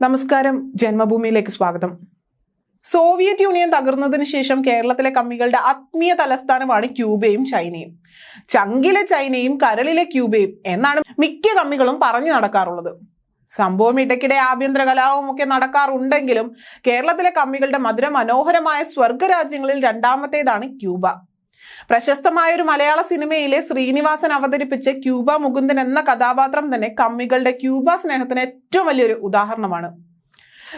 നമസ്കാരം. ജന്മഭൂമിയിലേക്ക് സ്വാഗതം. Soviet union തകർന്നതിന് ശേഷം കേരളത്തിലെ കമ്മികളുടെ ആത്മീയ തലസ്ഥാനമാണ് ക്യൂബയും ചൈനയും. ചങ്കിലെ ചൈനയും കരളിലെ ക്യൂബയും എന്നാണ് മിക്ക കമ്മികളും പറഞ്ഞു നടക്കാറുള്ളത്. സംഭവം ഇടയ്ക്കിടെ ആഭ്യന്തര കലാപവും ഒക്കെ നടക്കാറുണ്ടെങ്കിലും കേരളത്തിലെ കമ്മികളുടെ മധുര മനോഹരമായ സ്വർഗരാജ്യങ്ങളിൽ രണ്ടാമത്തേതാണ് ക്യൂബ. പ്രശസ്തമായ ഒരു മലയാള സിനിമയിലെ ശ്രീനിവാസൻ അവതരിപ്പിച്ച ക്യൂബ മുകുന്ദൻ എന്ന കഥാപാത്രം തന്നെ കമ്മികളുടെ ക്യൂബ സ്നേഹത്തിന് ഏറ്റവും വലിയൊരു ഉദാഹരണമാണ്.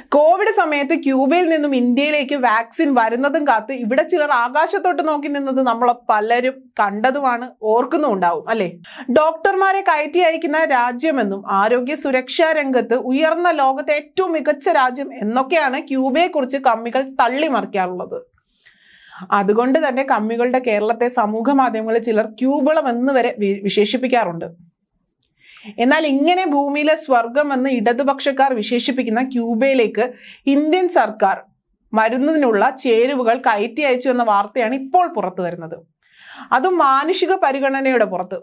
കോവിഡ് സമയത്ത് ക്യൂബയിൽ നിന്നും ഇന്ത്യയിലേക്ക് വാക്സിൻ വരുന്നതും കാത്ത് ഇവിടെ ചിലർ ആകാശത്തോട്ട് നോക്കി നിന്നത് നമ്മൾ പലരും കണ്ടതുമാണ് ഓർക്കുന്നുണ്ടാവും അല്ലെ? ഡോക്ടർമാരെ കയറ്റി അയക്കുന്ന രാജ്യമെന്നും ആരോഗ്യ സുരക്ഷാ രംഗത്ത് ഉയർന്ന ലോകത്തെ ഏറ്റവും മികച്ച രാജ്യം എന്നൊക്കെയാണ് ക്യൂബയെ കുറിച്ച് കമ്മികൾ തള്ളിമറിക്കാറുള്ളത്. അതുകൊണ്ട് തന്നെ കമ്മികളുടെ കേരളത്തെ സമൂഹ മാധ്യമങ്ങളിൽ ചിലർ ക്യൂബളം എന്ന് വരെ വിശേഷിപ്പിക്കാറുണ്ട്. എന്നാൽ ഇങ്ങനെ ഭൂമിയിലെ സ്വർഗം എന്ന് ഇടതുപക്ഷക്കാർ വിശേഷിപ്പിക്കുന്ന ക്യൂബയിലേക്ക് ഇന്ത്യൻ സർക്കാർ മരുന്നതിനുള്ള ചേരുവകൾ കയറ്റി അയച്ചു എന്ന വാർത്തയാണ് ഇപ്പോൾ പുറത്തു വരുന്നത്. അതും മാനുഷിക പരിഗണനയുടെ പുറത്ത്.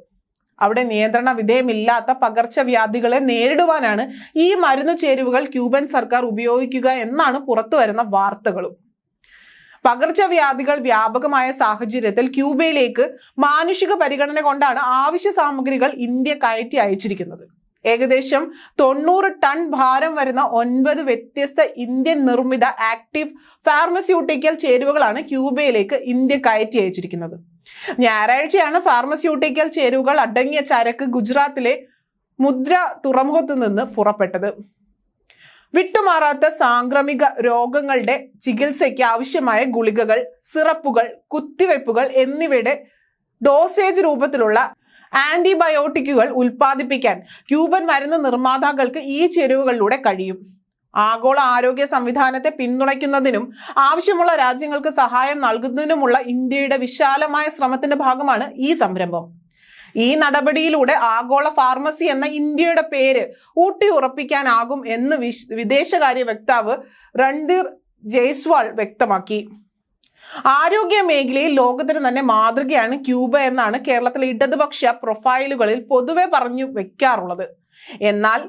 അവിടെ നിയന്ത്രണ വിധേയമില്ലാത്ത പകർച്ചവ്യാധികളെ നേരിടുവാനാണ് ഈ മരുന്ന് ചേരുവകൾ ക്യൂബൻ സർക്കാർ ഉപയോഗിക്കുക എന്നാണ് പുറത്തു വരുന്ന വാർത്തകളും. പകർച്ചവ്യാധികൾ വ്യാപകമായ സാഹചര്യത്തിൽ ക്യൂബയിലേക്ക് മാനുഷിക പരിഗണന കൊണ്ടാണ് ആവശ്യ സാമഗ്രികൾ ഇന്ത്യ കയറ്റി അയച്ചിരിക്കുന്നത്. ഏകദേശം തൊണ്ണൂറ് ടൺ ഭാരം വരുന്ന ഒൻപത് വ്യത്യസ്ത ഇന്ത്യൻ നിർമ്മിത ആക്റ്റീവ് ഫാർമസ്യൂട്ടിക്കൽ ചേരുവകളാണ് ക്യൂബയിലേക്ക് ഇന്ത്യ കയറ്റി അയച്ചിരിക്കുന്നത്. ഞായറാഴ്ചയാണ് ഫാർമസ്യൂട്ടിക്കൽ ചേരുവകൾ അടങ്ങിയ ചരക്ക് ഗുജറാത്തിലെ മുദ്ര തുറമുഖത്ത് നിന്ന് പുറപ്പെട്ടത്. വിട്ടുമാറാത്ത സാംക്രമിക രോഗങ്ങളുടെ ചികിത്സയ്ക്ക് ആവശ്യമായ ഗുളികകൾ സിറപ്പുകൾ കുത്തിവയ്പ്പുകൾ എന്നിവയുടെ ഡോസേജ് രൂപത്തിലുള്ള ആന്റിബയോട്ടിക്കുകൾ ഉൽപ്പാദിപ്പിക്കാൻ ക്യൂബൻ മരുന്ന് നിർമ്മാതാക്കൾക്ക് ഈ ചേരുവകളിലൂടെ കഴിയും. ആഗോള ആരോഗ്യ സംവിധാനത്തെ പിന്തുണയ്ക്കുന്നതിനും ആവശ്യമുള്ള രാജ്യങ്ങൾക്ക് സഹായം നൽകുന്നതിനുമുള്ള ഇന്ത്യയുടെ വിശാലമായ ശ്രമത്തിന്റെ ഭാഗമാണ് ഈ സംരംഭം. ഈ നടപടിയിലൂടെ ആഗോള ഫാർമസി എന്ന ഇന്ത്യയുടെ പേര് ഊട്ടി ഉറപ്പിക്കാനാകും എന്ന് വിദേശകാര്യ വക്താവ് രൺധീർ ജയ്സ്വാൾ വ്യക്തമാക്കി. ആരോഗ്യ മേഖലയിൽ ലോകത്തിന് തന്നെ മാതൃകയാണ് ക്യൂബ എന്നാണ് കേരളത്തിലെ ഇടതുപക്ഷ പ്രൊഫൈലുകളിൽ പൊതുവെ പറഞ്ഞു വെക്കാറുള്ളത്. എന്നാൽ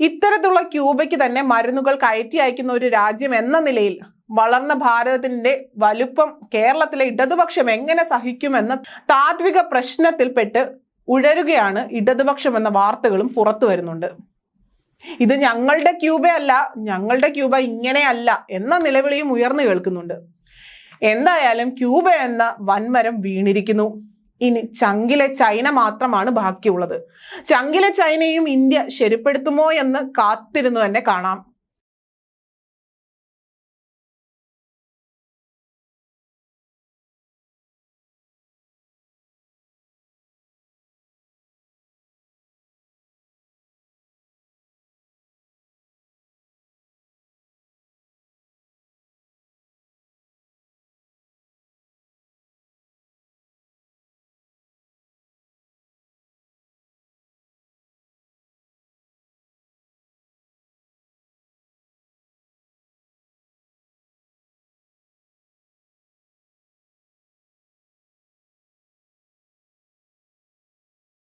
ഇത്തരത്തിലുള്ള ക്യൂബയ്ക്ക് തന്നെ മരുന്നുകൾ കയറ്റി അയക്കുന്ന ഒരു രാജ്യം എന്ന നിലയിൽ വളർന്ന ഭാരതത്തിന്റെ വലുപ്പം കേരളത്തിലെ ഇടതുപക്ഷം എങ്ങനെ സഹിക്കുമെന്ന താത്വിക പ്രശ്നത്തിൽപ്പെട്ട് ഉഴരുകയാണ് ഇടതുപക്ഷം എന്ന വാർത്തകളും പുറത്തു വരുന്നുണ്ട്. ഇത് ഞങ്ങളുടെ ക്യൂബ അല്ല ഞങ്ങളുടെ ക്യൂബ ഇങ്ങനെയല്ല എന്ന നിലവിളിയും ഉയർന്നു കേൾക്കുന്നുണ്ട്. എന്തായാലും ക്യൂബ എന്ന വൻമരം വീണിരിക്കുന്നു. ഇനി ചങ്കിലെ ചൈന മാത്രമാണ് ബാക്കിയുള്ളത്. ചങ്കിലെ ചൈനയും ഇന്ത്യ ശരിപ്പെടുത്തുമോ എന്ന് കാത്തിരുന്നു തന്നെ കാണാം.